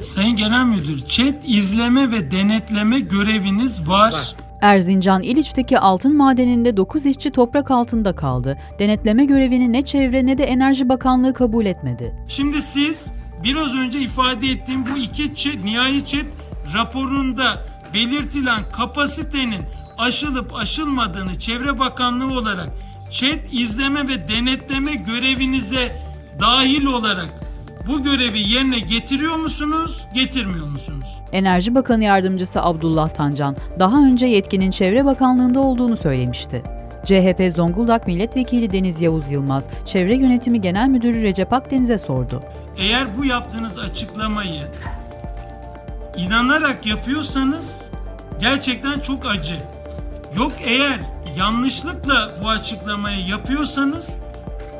Sayın Genel Müdür, chat izleme ve denetleme göreviniz var. Var. Erzincan İliç'teki altın madeninde 9 işçi toprak altında kaldı. Denetleme görevini ne Çevre ne de Enerji Bakanlığı kabul etmedi. Şimdi siz biraz önce ifade ettiğim bu iki chat, nihai chat raporunda belirtilen kapasitenin aşılıp aşılmadığını Çevre Bakanlığı olarak chat izleme ve denetleme görevinize dahil olarak bu görevi yerine getiriyor musunuz, getirmiyor musunuz? Enerji Bakanı Yardımcısı Abdullah Tancan daha önce yetkinin Çevre Bakanlığı'nda olduğunu söylemişti. CHP Zonguldak Milletvekili Deniz Yavuz Yılmaz, Çevre Yönetimi Genel Müdürü Recep Akdeniz'e sordu. Eğer bu yaptığınız açıklamayı inanarak yapıyorsanız gerçekten çok acı. Yok eğer yanlışlıkla bu açıklamayı yapıyorsanız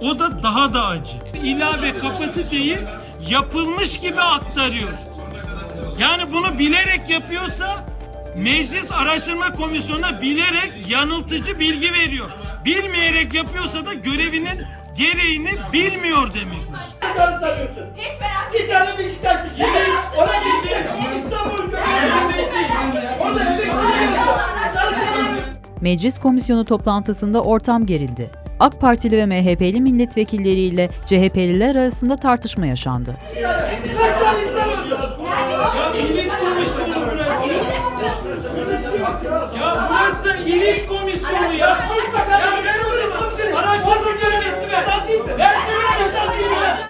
o da daha da acı. İlave kapasiteyi yapılmış gibi aktarıyor. Yani bunu bilerek yapıyorsa Meclis Araştırma Komisyonu'na bilerek yanıltıcı bilgi veriyor. Bilmeyerek yapıyorsa da görevinin gereğini bilmiyor demektir. tane sanıyorsun? Hiç merak Bir tane Beşiktaş bir yedi. Ona bildi. İstanbul Orada emekli Sarı Meclis komisyonu toplantısında ortam gerildi. AK Partili ve MHP'li milletvekilleriyle CHP'liler arasında tartışma yaşandı. Ya burası iliç